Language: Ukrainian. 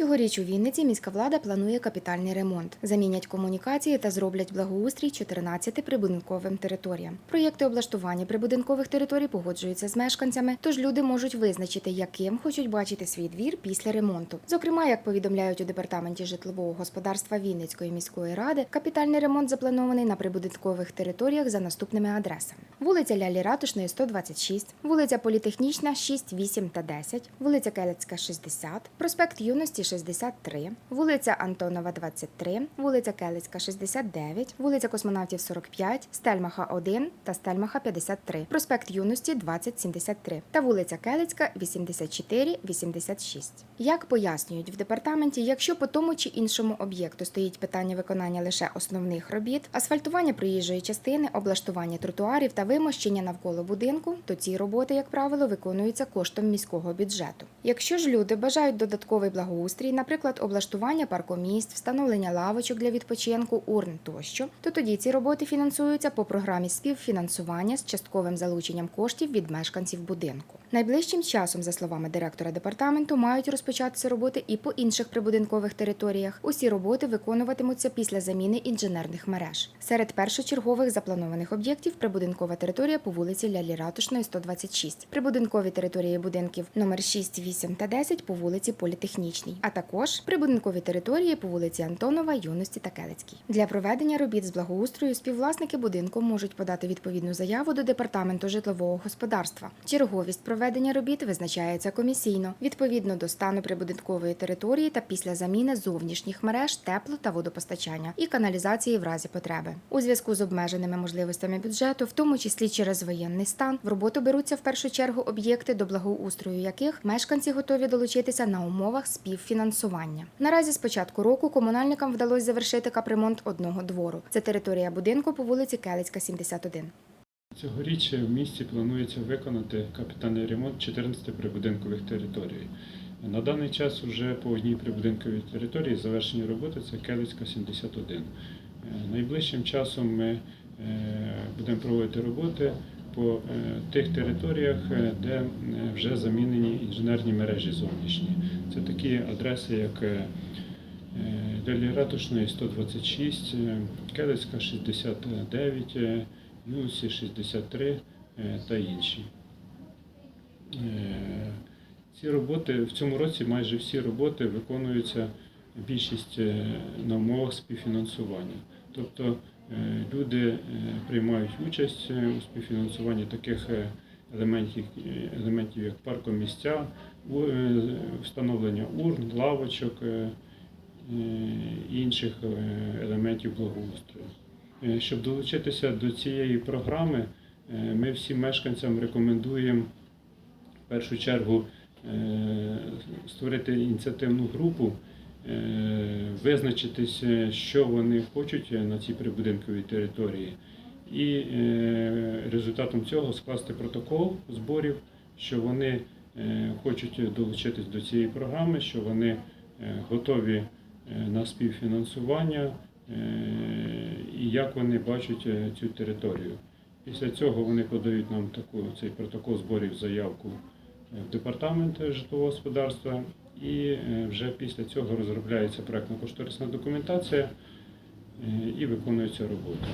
Цьогоріч у Вінниці міська влада планує капітальний ремонт. Замінять комунікації та зроблять благоустрій 14 прибудинковим територіям. Проєкти облаштування прибудинкових територій погоджуються з мешканцями, тож люди можуть визначити, яким хочуть бачити свій двір після ремонту. Зокрема, як повідомляють у департаменті житлового господарства Вінницької міської ради, капітальний ремонт запланований на прибудинкових територіях за наступними адресами: вулиця Лялі Ратушної, 126, вулиця Політехнічна, 6, 8 та 10, вулиця Келецька, 60, проспект Юності, 63, вулиця Антонова, 23, вулиця Келецька, 69, вулиця Космонавтів, 45, Стельмаха, 1 та Стельмаха, 53, проспект Юності, 2073 та вулиця Келецька, 84, 86. Як пояснюють в департаменті, якщо по тому чи іншому об'єкту стоїть питання виконання лише основних робіт, асфальтування проїжджої частини, облаштування тротуарів та вимощення навколо будинку, то ці роботи, як правило, виконуються коштом міського бюджету. Якщо ж люди бажають додатковий благоустрій, наприклад, облаштування паркомісць, встановлення лавочок для відпочинку, урн тощо, то тоді ці роботи фінансуються по програмі співфінансування з частковим залученням коштів від мешканців будинку. Найближчим часом, за словами директора департаменту, мають розпочатися роботи і по інших прибудинкових територіях. Усі роботи виконуватимуться після заміни інженерних мереж. Серед першочергових запланованих об'єктів прибудинкова територія по вулиці Лялі Ратушної, 126, прибудинкові території будинків номер 6, 8 та 10 по вулиці Політехнічній, а також прибудинкові території по вулиці Антонова, Юності та Келецькій. Для проведення робіт з благоустрою співвласники будинку можуть подати відповідну заяву до департаменту житлового господарства. Черговість проведення робіт визначається комісійно відповідно до стану прибудинкової території та після заміни зовнішніх мереж тепло та водопостачання і каналізації в разі потреби. У зв'язку з обмеженими можливостями бюджету, в тому числі через воєнний стан, в роботу беруться в першу чергу об'єкти, до благоустрою яких мешканці готові долучитися на умовах співфінансування. Наразі з початку року комунальникам вдалося завершити капремонт одного двору. Це територія будинку по вулиці Келицька, 71. Цьогоріч в місті планується виконати капітальний ремонт 14 прибудинкових територій. На даний час вже по одній прибудинковій території завершені роботи це Келицька 71. Е, Найближчим часом ми е, будемо проводити роботи по е, тих територіях, де вже замінені інженерні мережі зовнішні. Це такі адреси, як е, Ратушної 126, е, Келицька 69, е, Юсі 63 е, та інші. Е, Ці роботи в цьому році майже всі роботи виконуються більшість е, на умовах співфінансування. Тобто люди приймають участь у співфінансуванні таких елементів, елементів як паркомісця, встановлення урн, лавочок і інших елементів благоустрою. Е, Щоб долучитися до цієї програми, е, ми всім мешканцям рекомендуємо в першу чергу е, створити ініціативну групу, визначитись, е, що вони хочуть на цій прибудинковій території, і результатом цього скласти протокол зборів, що вони хочуть долучитись до цієї програми, що вони готові на співфінансування і як вони бачать е, цю територію. Після цього вони подають нам таку, цей протокол зборів заявку е, в департамент житлового господарства, і е, вже після цього розробляється проектно-кошторисна документація е, і виконується робота.